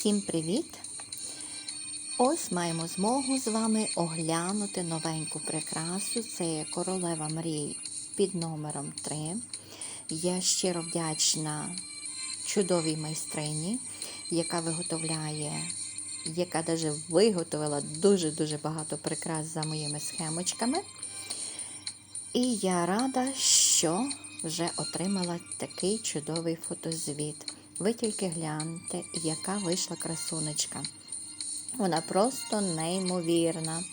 Всім привіт! Ось маємо змогу з вами оглянути новеньку прикрасу. Це королева мрій під номером 3. Я щиро вдячна чудовій майстрині, яка виготовляє, яка навіть виготовила дуже-дуже багато прикрас за моїми схемочками. І я рада, що вже отримала такий чудовий фотозвіт. Ви тільки гляньте, яка вийшла красунечка. Вона просто неймовірна,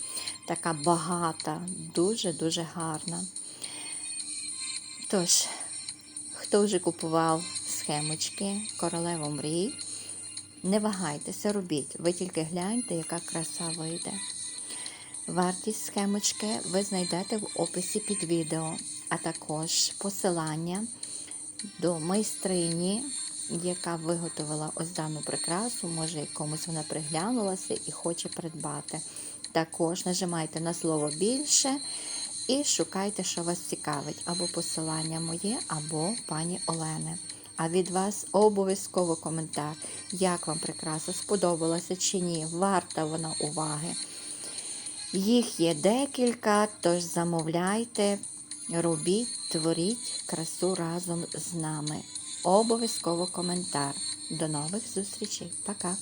така багата, дуже-дуже гарна. Тож, хто вже купував схемочки Королева мрій, не вагайтеся, робіть. Ви тільки гляньте, яка краса вийде. Вартість схемочки ви знайдете в описі під відео, а також посилання до майстрині, яка виготовила ось дану прикрасу, може комусь вона приглянулася і хоче придбати. Також нажимайте на слово більше і шукайте, що вас цікавить, або посилання моє, або пані Олени. А від вас обов'язково коментар, як вам прикраса сподобалася чи ні, варта вона уваги. Їх є декілька, тож замовляйте, робіть, творіть красу разом з нами. Обов'язково коментар. До нових зустрічей. Пока!